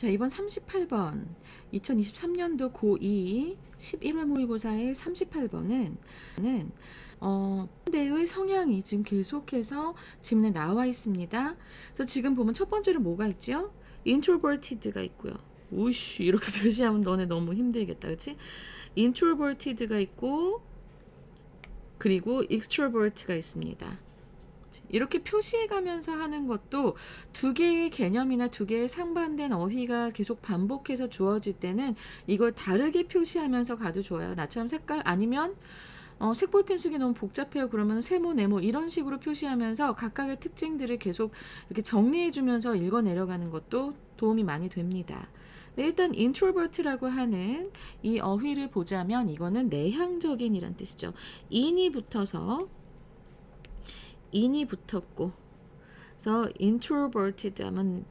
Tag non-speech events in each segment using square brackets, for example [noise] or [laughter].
자, 이번 38번 2023년도 고2 11월 모의고사의 38번은 는 어, 대의 성향이 지금 계속해서 지문에 나와 있습니다. 그래서 지금 보면 첫 번째로 뭐가 있죠? introverted가 있고요. 우씨 이렇게 [laughs] 표시하면 너네 너무 힘들겠다. 그렇지? introverted가 있고 그리고 extrovert가 있습니다. 이렇게 표시해 가면서 하는 것도 두 개의 개념이나 두 개의 상반된 어휘가 계속 반복해서 주어질 때는 이걸 다르게 표시하면서 가도 좋아요. 나처럼 색깔 아니면 어, 색볼펜 쓰기 너무 복잡해요. 그러면 세모, 네모 이런 식으로 표시하면서 각각의 특징들을 계속 이렇게 정리해 주면서 읽어 내려가는 것도 도움이 많이 됩니다. 네, 일단 introvert라고 하는 이 어휘를 보자면 이거는 내향적인이란 뜻이죠. in이 붙어서 in이 붙었고 그래서 introverted 하면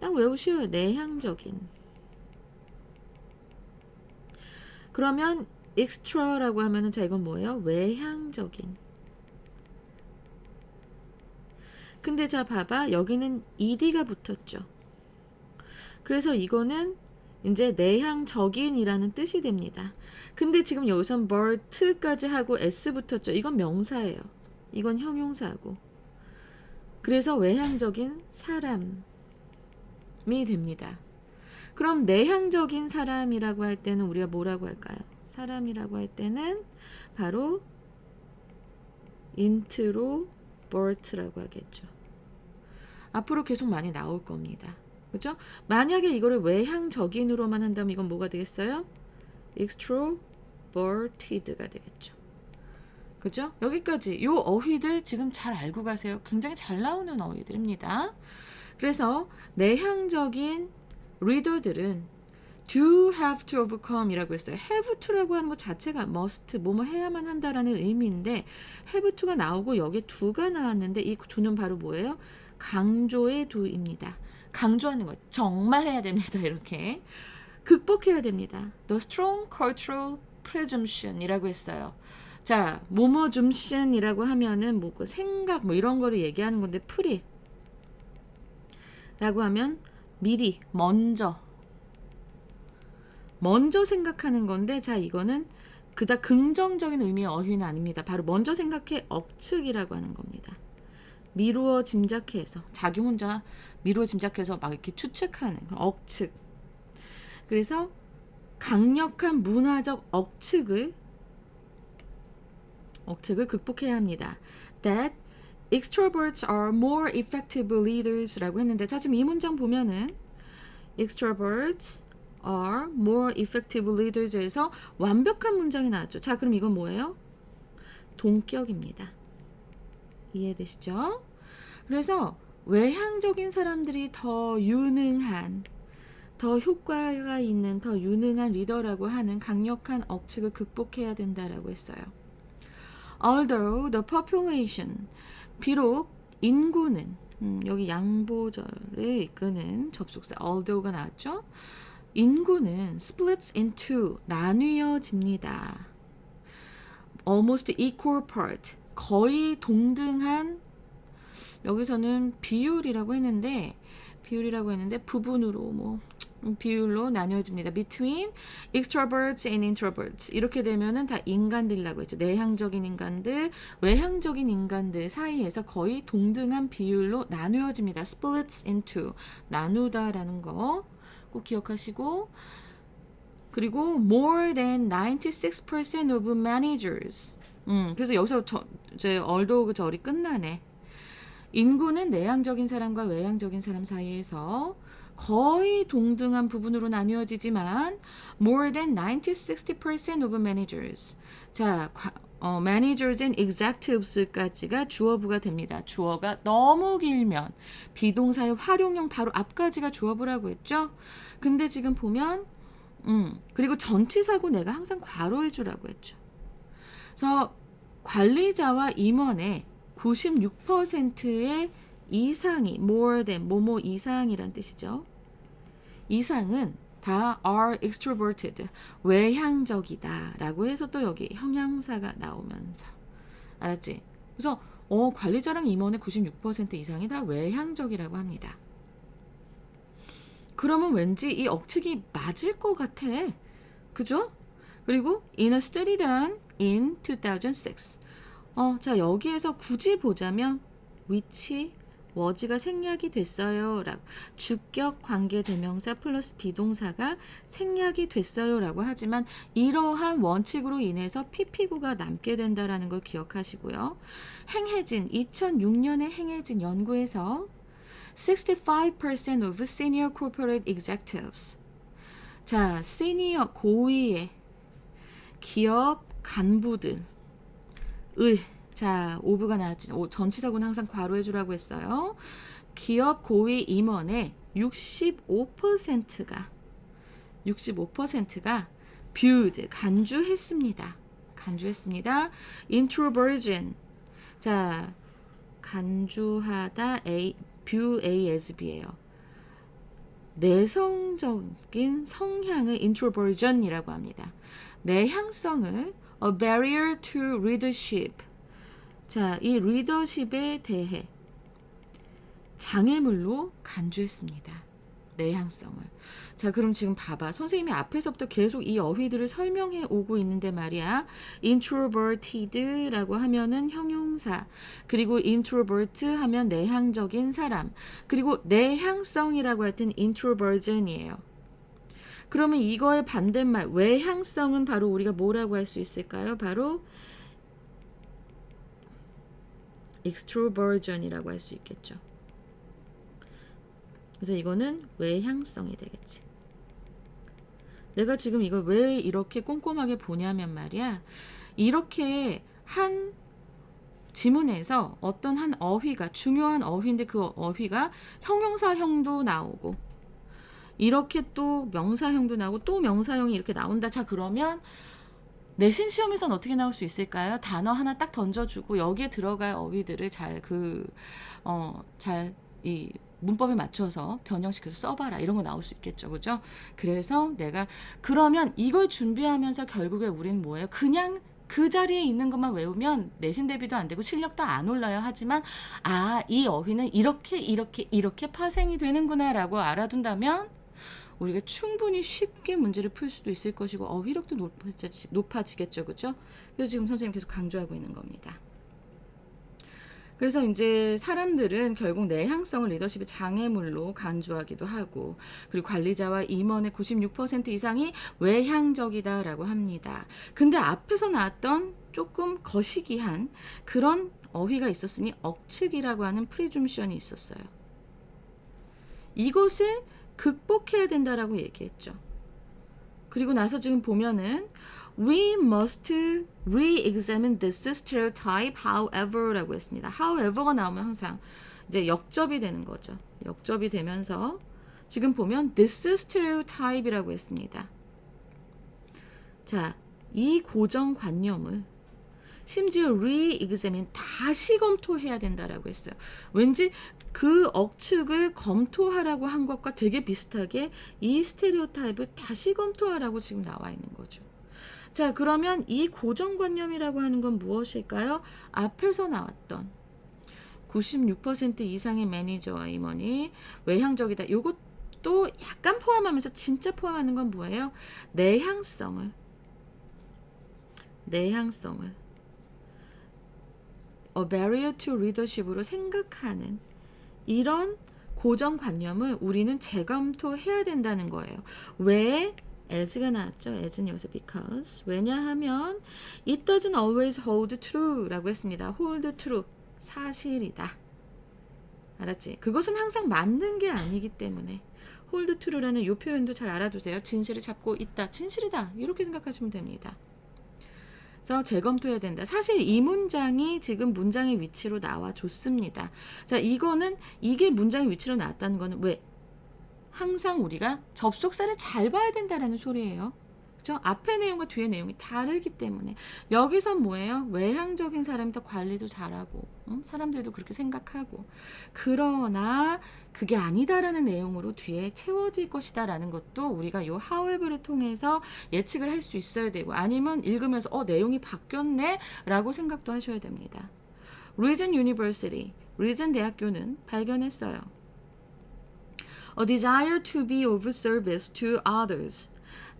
딱 외우셔요. 내향적인. 그러면 extra라고 하면은 자 이건 뭐예요? 외향적인. 근데 자 봐봐 여기는 ed가 붙었죠. 그래서 이거는 이제 내향적인이라는 뜻이 됩니다. 근데 지금 여기선 bert까지 하고 s 붙었죠. 이건 명사예요. 이건 형용사고. 그래서 외향적인 사람이 됩니다. 그럼 내향적인 사람이라고 할 때는 우리가 뭐라고 할까요? 사람이라고 할 때는 바로 introvert라고 하겠죠. 앞으로 계속 많이 나올 겁니다. 그죠? 만약에 이거를 외향적인으로만 한다면 이건 뭐가 되겠어요? extroverted가 되겠죠. 그죠? 여기까지 요 어휘들 지금 잘 알고 가세요. 굉장히 잘 나오는 어휘들입니다. 그래서 내향적인 리더들은 do have to overcome 이라고 했어요. have to라고 하는 것 자체가 must, 뭐뭐 해야만 한다라는 의미인데 have to가 나오고 여기에 do가 나왔는데 이 do는 바로 뭐예요? 강조의 do입니다. 강조하는 거 정말 해야 됩니다. 이렇게 극복해야 됩니다. The strong cultural presumption이라고 했어요. 자, 뭐뭐 줌신이라고 하면은 뭐 그 생각 뭐 이런 거를 얘기하는 건데 프리 라고 하면 미리 먼저 먼저 생각하는 건데 자 이거는 그다 긍정적인 의미의 어휘는 아닙니다. 바로 먼저 생각해 억측이라고 하는 겁니다. 미루어 짐작해서 자기 혼자 미루어 짐작해서 막 이렇게 추측하는 억측. 그래서 강력한 문화적 억측을 억측을 극복해야 합니다. That extroverts are more effective leaders라고 했는데 자 지금 이 문장 보면은 extroverts are more effective leaders에서 완벽한 문장이 나왔죠. 자 그럼 이건 뭐예요? 동격입니다. 이해되시죠? 그래서 외향적인 사람들이 더 유능한 더 효과가 있는 더 유능한 리더라고 하는 강력한 억측을 극복해야 된다라고 했어요. Although the population 비록 인구는 음, 여기 양보절을 이끄는 접속사 although가 나왔죠. 인구는 splits into 나뉘어집니다. almost equal part 거의 동등한 여기서는 비율이라고 했는데 비율이라고 했는데 부분으로 뭐 비율로 나뉘어집니다. Between extroverts and introverts 이렇게 되면은 다 인간들이라고 했죠. 내향적인 인간들, 외향적인 인간들 사이에서 거의 동등한 비율로 나누어집니다. Splits into 나누다라는 거 꼭 기억하시고 그리고 more than 96% of managers. 음, 그래서 여기서 저, 이제 얼도 그 절이 끝나네. 인구는 내향적인 사람과 외향적인 사람 사이에서 거의 동등한 부분으로 나뉘어지지만 more than 90-60% of managers. 자, 어, managers and exectives까지가 주어부가 됩니다. 주어가 너무 길면 비동사의 활용형 바로 앞까지가 주어부라고 했죠. 근데 지금 보면 음, 그리고 전치사고 내가 항상 괄호해 주라고 했죠. 그래서 관리자와 임원의 96%의 이상이 more than 뭐뭐 이상이란 뜻이죠. 이상은 다 are extroverted 외향적이다라고 해서 또 여기 형용사가 나오면서 알았지? 그래서 어 관리자랑 임원의 96% 이상이 다 외향적이라고 합니다. 그러면 왠지 이 억측이 맞을 것 같아. 그죠? 그리고 in a study done in 2006. 어, 자, 여기에서 굳이 보자면 was가 생략이 됐어요. 라고 주격 관계 대명사 플러스 비동사가 생략이 됐어요. 라고 하지만 이러한 원칙으로 인해서 PP구가 남게 된다라는 걸 기억하시고요. 행해진 2006년에 행해진 연구에서 65% of senior corporate executives 자, 시니어 고위의 기업 간부들 의 자, 오브가 나왔지. 오, 전치사고는 항상 괄호해 주라고 했어요. 기업 고위 임원의 65%가 65%가 viewed 간주했습니다. 간주했습니다. introversion 자, 간주하다 A view A as B예요. 내성적인 성향을 introversion이라고 합니다. 내향성을 a barrier to leadership. 자, 이 리더십에 대해 장애물로 간주했습니다. 내향성을. 자, 그럼 지금 봐봐. 선생님이 앞에서부터 계속 이 어휘들을 설명해 오고 있는데 말이야. introverted라고 하면은 형용사. 그리고 introvert 하면 내향적인 사람. 그리고 내향성이라고 할땐 introversion이에요. 그러면 이거의 반대말 외향성은 바로 우리가 뭐라고 할 수 있을까요? 바로 extroversion이라고 할 수 있겠죠. 그래서 이거는 외향성이 되겠지. 내가 지금 이걸 왜 이렇게 꼼꼼하게 보냐면 말이야. 이렇게 한 지문에서 어떤 한 어휘가 중요한 어휘인데 그 어휘가 형용사형도 나오고 이렇게 또 명사형도 나오고 또 명사형이 이렇게 나온다. 자 그러면 내신 시험에선 어떻게 나올 수 있을까요? 단어 하나 딱 던져주고 여기에 들어갈 어휘들을 잘 그 어 잘 이 문법에 맞춰서 변형시켜서 써봐라 이런 거 나올 수 있겠죠, 그죠? 그래서 내가 그러면 이걸 준비하면서 결국에 우리는 뭐예요? 그냥 그 자리에 있는 것만 외우면 내신 대비도 안 되고 실력도 안 올라요. 하지만 아, 이 어휘는 이렇게 이렇게 이렇게 파생이 되는구나라고 알아둔다면 우리가 충분히 쉽게 문제를 풀 수도 있을 것이고 어휘력도 높아지, 높아지겠죠, 그죠? 그래서 지금 선생님 계속 강조하고 있는 겁니다. 그래서 이제 사람들은 결국 내향성을 리더십의 장애물로 간주하기도 하고 그리고 관리자와 임원의 96% 이상이 외향적이다라고 합니다. 근데 앞에서 나왔던 조금 거시기한 그런 어휘가 있었으니 억측이라고 하는 프리줌션이 있었어요. 이것을 극복해야 된다라고 얘기했죠. 그리고 나서 지금 보면은 we must re-examine this stereotype however라고 했습니다. however가 나오면 항상 이제 역접이 되는 거죠. 역접이 되면서 지금 보면 this stereotype이라고 했습니다. 자, 이 고정관념을 심지어 re-examine 다시 검토해야 된다라고 했어요. 왠지 그 억측을 검토하라고 한 것과 되게 비슷하게 이 스테레오 타입을 다시 검토하라고 지금 나와 있는 거죠. 자, 그러면 이 고정관념이라고 하는 건 무엇일까요? 앞에서 나왔던 96% 이상의 매니저와 임원이 외향적이다. 이것도 약간 포함하면서 진짜 포함하는 건 뭐예요? 내향성을 내향성을 a barrier to leadership으로 생각하는 이런 고정관념을 우리는 재검토해야 된다는 거예요. 왜? as가 나왔죠. as는 여기서 because. 왜냐하면 it doesn't always hold true라고 했습니다. hold true. 사실이다. 알았지? 그것은 항상 맞는 게 아니기 때문에 hold true라는 이 표현도 잘 알아두세요. 진실을 잡고 있다. 진실이다. 이렇게 생각하시면 됩니다. 그래서 재검토해야 된다. 사실 이 문장이 지금 문장의 위치로 나와 줬습니다. 자, 이거는 이게 문장의 위치로 나왔다는 거는 왜? 항상 우리가 접속사를 잘 봐야 된다라는 소리예요. 그죠? 앞의 내용과 뒤의 내용이 다르기 때문에 여기서 뭐예요? 외향적인 사람이 더 관리도 잘하고 음? 사람들도 그렇게 생각하고 그러나 그게 아니다라는 내용으로 뒤에 채워질 것이다라는 것도 우리가 요 however를 통해서 예측을 할 수 있어야 되고 아니면 읽으면서 어 내용이 바뀌었네라고 생각도 하셔야 됩니다. Regent University, Regent 대학교는 발견했어요. A desire to be of service to others.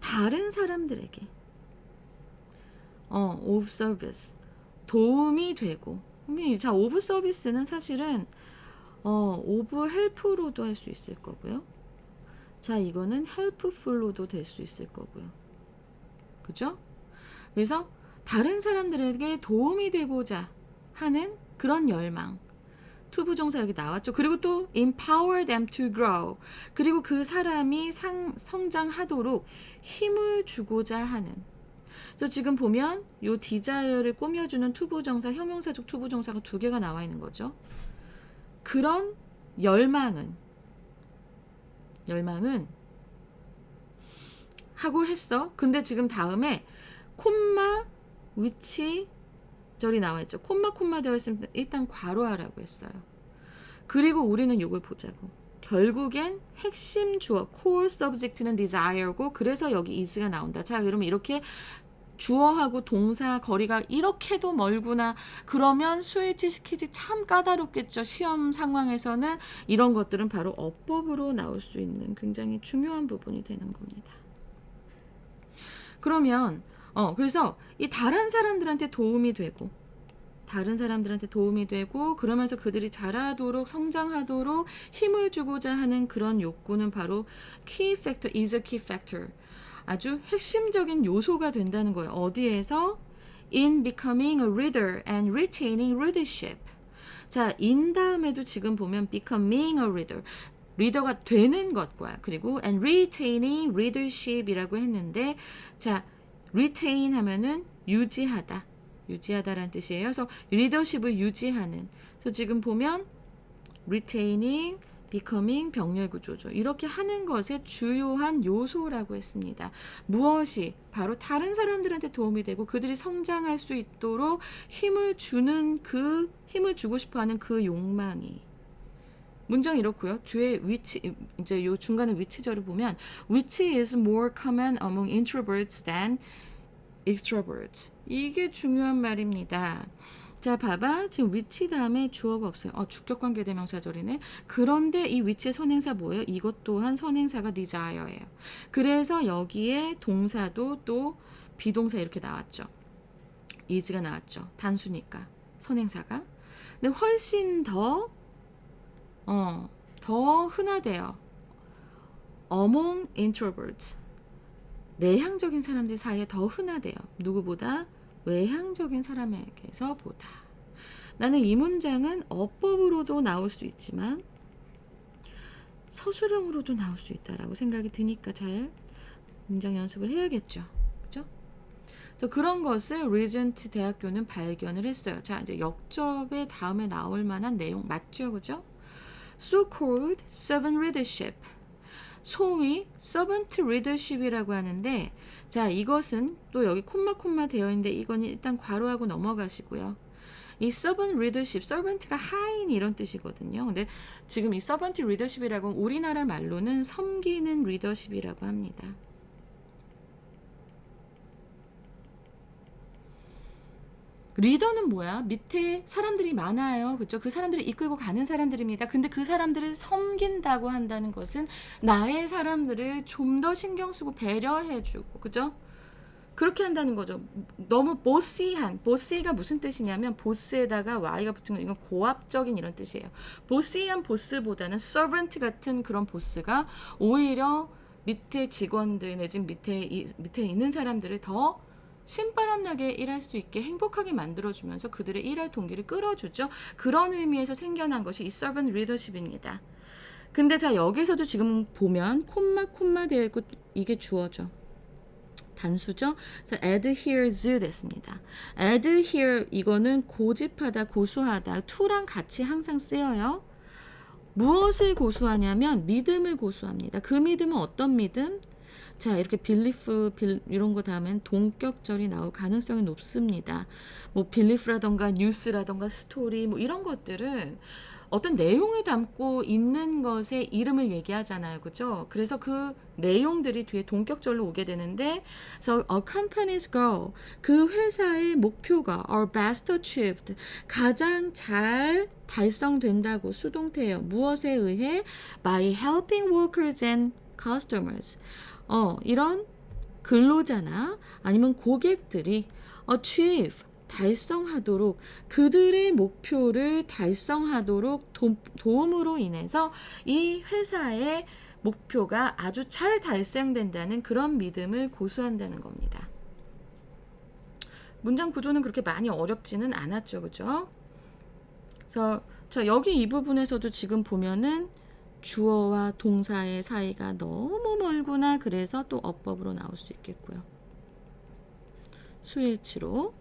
다른 사람들에게. 어, of service. 도움이 되고. 음, 자, of service는 사실은 어, of help로도 할 수 있을 거고요. 자, 이거는 helpful로도 될 수 있을 거고요. 그죠? 그래서 다른 사람들에게 도움이 되고자 하는 그런 열망. 투부정사 여기 나왔죠. 그리고 또 empower them to grow. 그리고 그 사람이 상, 성장하도록 힘을 주고자 하는. 그래서 지금 보면 요 desire를 꾸며주는 투부 정사, 형용사적 투부 정사가 두 개가 나와 있는 거죠. 그런 열망은 열망은 하고 했어. 근데 지금 다음에 콤마 위치 절이 나와 있죠. 콤마 콤마 되어 있으면 일단 괄호하라고 했어요. 그리고 우리는 요걸 보자고. 결국엔 핵심 주어 core subject는 desire고 그래서 여기 is가 나온다. 자, 그러면 이렇게 주어하고 동사 거리가 이렇게도 멀구나. 그러면 스위치 시키지 참 까다롭겠죠. 시험 상황에서는 이런 것들은 바로 어법으로 나올 수 있는 굉장히 중요한 부분이 되는 겁니다. 그러면 어 그래서 이 다른 사람들한테 도움이 되고 다른 사람들한테 도움이 되고 그러면서 그들이 자라도록 성장하도록 힘을 주고자 하는 그런 욕구는 바로 key factor is a key factor. 아주 핵심적인 요소가 된다는 거예요. 어디에서 in becoming a reader and retaining readership. 자, in 다음에도 지금 보면 becoming a reader. 리더가 되는 것과 그리고 and retaining readership이라고 했는데 자, retain 하면은 유지하다. 유지하다라는 뜻이에요. 그래서 리더십을 유지하는. 그래서 지금 보면 retaining, becoming 병렬 구조죠. 이렇게 하는 것의 주요한 요소라고 했습니다. 무엇이 바로 다른 사람들한테 도움이 되고 그들이 성장할 수 있도록 힘을 주는 그 힘을 주고 싶어 하는 그 욕망이 문장 이렇고요. 뒤에 위치 이제 요 중간에 위치절을 보면 which is more common among introverts than extroverts. 이게 중요한 말입니다. 자, 봐봐. 지금 위치 다음에 주어가 없어요. 어, 주격 관계 대명사절이네. 그런데 이 위치의 선행사 뭐예요? 이것 또한 선행사가 desire예요. 그래서 여기에 동사도 또 비동사 이렇게 나왔죠. is가 나왔죠. 단수니까. 선행사가. 근데 훨씬 더 어, 더 흔하대요. among introverts. 내향적인 사람들 사이에 더 흔하대요. 누구보다 외향적인 사람에게서 보다. 나는 이 문장은 어법으로도 나올 수 있지만 서술형으로도 나올 수 있다라고 생각이 드니까 잘 문장 연습을 해야겠죠. 그죠? 그래서 그런 것을 리전트 대학교는 발견을 했어요. 자, 이제 역접의 다음에 나올 만한 내용 맞죠? 그죠? So-called servant leadership. 소위 servant leadership이라고 하는데 자 이것은 또 여기 콤마 콤마 되어 있는데 이건 일단 괄호하고 넘어가시고요. 이 servant leadership, servant가 하인 이런 뜻이거든요. 근데 지금 이 servant leadership이라고 우리나라 말로는 섬기는 리더십이라고 합니다. 리더는 뭐야? 밑에 사람들이 많아요. 그죠? 그 사람들을 이끌고 가는 사람들입니다. 근데 그 사람들을 섬긴다고 한다는 것은 나의 사람들을 좀 더 신경 쓰고 배려해 주고, 그죠? 그렇게 한다는 거죠. 너무 보시한, 보시가 무슨 뜻이냐면 보스에다가 y가 붙은 거 이건 고압적인 이런 뜻이에요. 보시한 보스보다는 servant 같은 그런 보스가 오히려 밑에 직원들 내지 밑에 이, 밑에 있는 사람들을 더 신바람 나게 일할 수 있게 행복하게 만들어주면서 그들의 일할 동기를 끌어주죠. 그런 의미에서 생겨난 것이 이 servant leadership입니다. 근데 자 여기서도 지금 보면 콤마 콤마 되어 있고 이게 주어죠. 단수죠. 그래서 adheres 됐습니다. adhere 이거는 고집하다, 고수하다, to랑 같이 항상 쓰여요. 무엇을 고수하냐면 믿음을 고수합니다. 그 믿음은 어떤 믿음? 자 이렇게 빌리프 빌, 이런 거 다음엔 동격절이 나올 가능성이 높습니다. 뭐 빌리프라던가 뉴스라던가 스토리 뭐 이런 것들은 어떤 내용을 담고 있는 것의 이름을 얘기하잖아요. 그죠? 그래서 그 내용들이 뒤에 동격절로 오게 되는데 so a company's goal 그 회사의 목표가 are best achieved 가장 잘 달성된다고 수동태예요. 무엇에 의해 by helping workers and customers. 어, 이런 근로자나 아니면 고객들이 achieve 달성하도록 그들의 목표를 달성하도록 도, 도움으로 인해서 이 회사의 목표가 아주 잘 달성된다는 그런 믿음을 고수한다는 겁니다. 문장 구조는 그렇게 많이 어렵지는 않았죠, 그죠? 그래서 저 여기 이 부분에서도 지금 보면은 주어와 동사의 사이가 너무 멀구나. 그래서 또 어법으로 나올 수 있겠고요. 수일치로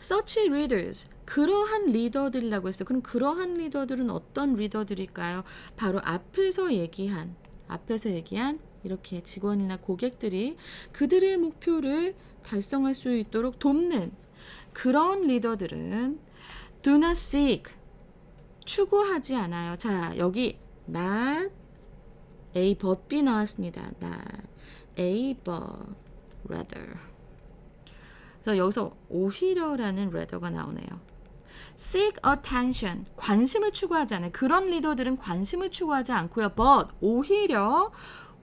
such readers 그러한 리더들이라고 했어요. 그럼 그러한 리더들은 어떤 리더들일까요? 바로 앞에서 얘기한 앞에서 얘기한 이렇게 직원이나 고객들이 그들의 목표를 달성할 수 있도록 돕는 그런 리더들은 do not seek 추구하지 않아요. 자, 여기 not A but B 나왔습니다. not A but rather. 그래서 여기서 오히려라는 rather가 나오네요. seek attention 관심을 추구하지 않아요. 그런 리더들은 관심을 추구하지 않고요. but 오히려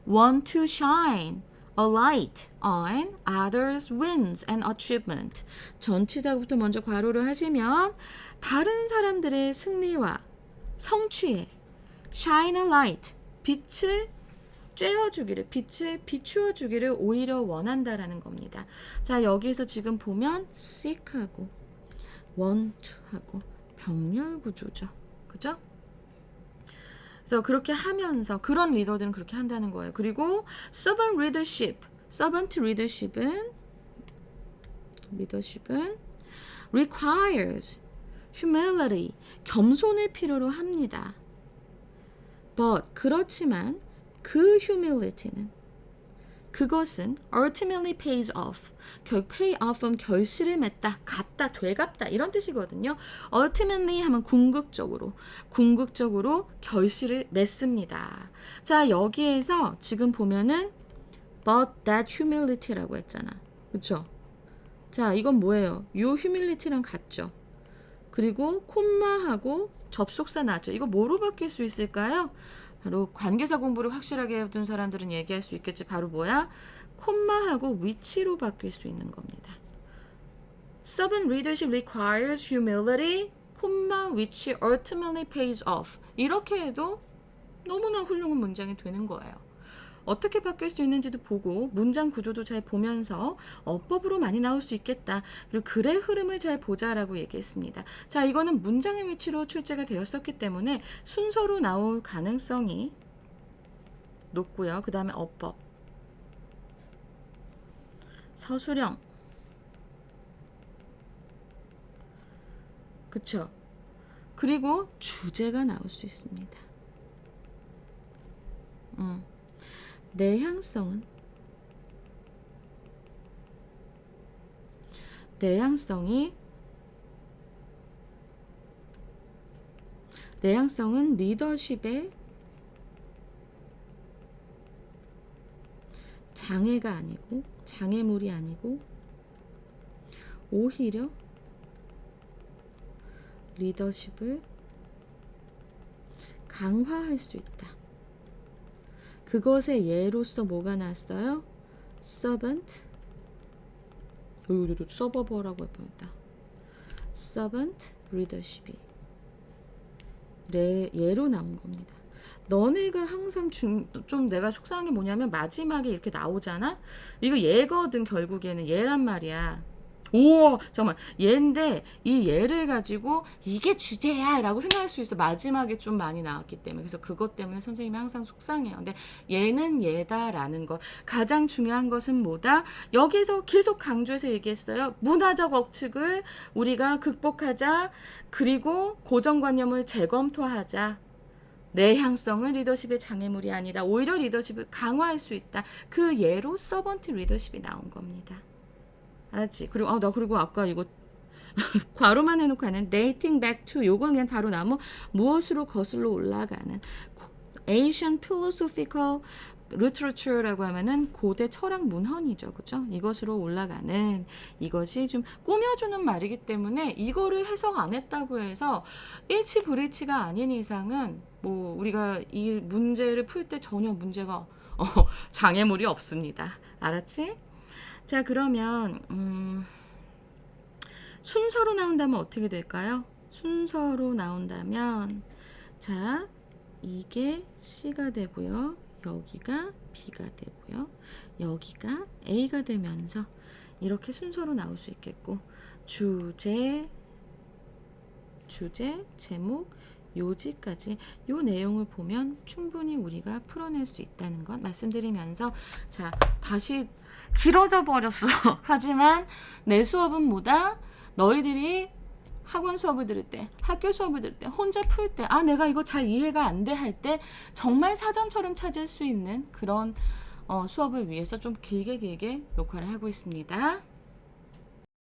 want to shine a light on others' wins and achievement. 전치사부터 먼저 괄호를 하시면 다른 사람들의 승리와 성취에 shine a light 빛을 쬐어주기를 빛을 비추어 주기를 오히려 원한다라는 겁니다. 자 여기에서 지금 보면 seek하고 want하고 병렬 구조죠. 그죠? 그래서 그렇게 하면서 그런 리더들은 그렇게 한다는 거예요. 그리고 servant leadership, servant leadership은 leadership은 requires humility, 겸손을 필요로 합니다. But 그렇지만 그 humility는 그것은 ultimately pays off. 결 pay off은 결실을 맺다, 갚다, 되갚다 이런 뜻이거든요. ultimately 하면 궁극적으로, 궁극적으로 결실을 맺습니다. 자 여기에서 지금 보면은 but that humility라고 했잖아, 그렇죠? 자 이건 뭐예요? 요 humility랑 같죠. 그리고 콤마하고 접속사 나죠. 이거 뭐로 바뀔 수 있을까요? 바로 관계사 공부를 확실하게 해둔 사람들은 얘기할 수 있겠지. 바로 뭐야? 콤마하고 위치로 바뀔 수 있는 겁니다. Servant leadership requires humility, 콤마 which ultimately pays off. 이렇게 해도 너무나 훌륭한 문장이 되는 거예요. 어떻게 바뀔 수 있는지도 보고 문장 구조도 잘 보면서 어법으로 많이 나올 수 있겠다. 그리고 글의 흐름을 잘 보자라고 얘기했습니다. 자, 이거는 문장의 위치로 출제가 되었었기 때문에 순서로 나올 가능성이 높고요. 그 다음에 어법. 서술형. 그쵸? 그리고 주제가 나올 수 있습니다. 음. 내 향성은 내향성이 내향성은 리더십의 장애가 아니고 장애물이 아니고 오히려 리더십을 강화할 수 있다. 그것의 예로서 뭐가 나왔어요? servant 여기도 서버버라고 해보다 servant leadership이 래, 예로 나온 겁니다. 너네가 항상 중, 좀 내가 속상한 게 뭐냐면 마지막에 이렇게 나오잖아? 이거 얘거든 결국에는 얘란 말이야. 오 잠깐만. 얘인데 이 얘를 가지고 이게 주제야 라고 생각할 수 있어. 마지막에 좀 많이 나왔기 때문에. 그래서 그것 때문에 선생님이 항상 속상해요. 근데 얘는 얘다 라는 것. 가장 중요한 것은 뭐다? 여기서 계속 강조해서 얘기했어요. 문화적 억측을 우리가 극복하자. 그리고 고정관념을 재검토하자. 내향성은 리더십의 장애물이 아니다. 오히려 리더십을 강화할 수 있다. 그 예로 서번트 리더십이 나온 겁니다. 알았지? 그리고 아, 나 그리고 아까 이거 [laughs] 괄호만 해놓고 하는 dating back to 요건 그냥 바로 나무 무엇으로 거슬러 올라가는 Asian philosophical literature라고 하면은 고대 철학 문헌이죠, 그죠? 이것으로 올라가는 이것이 좀 꾸며주는 말이기 때문에 이거를 해석 안 했다고 해서 일치 불일치가 아닌 이상은 뭐 우리가 이 문제를 풀 때 전혀 문제가 어, [laughs] 장애물이 없습니다. 알았지? 자 그러면 음, 순서로 나온다면 어떻게 될까요? 순서로 나온다면 자 이게 C가 되고요. 여기가 B가 되고요. 여기가 A가 되면서 이렇게 순서로 나올 수 있겠고 주제 주제 제목 요지까지 요 내용을 보면 충분히 우리가 풀어낼 수 있다는 것 말씀드리면서 자 다시 길어져 버렸어. [laughs] 하지만 내 수업은 뭐다? 너희들이 학원 수업을 들을 때, 학교 수업을 들을 때, 혼자 풀 때, 아, 내가 이거 잘 이해가 안 돼 할 때, 정말 사전처럼 찾을 수 있는 그런 어, 수업을 위해서 좀 길게 길게 녹화를 하고 있습니다.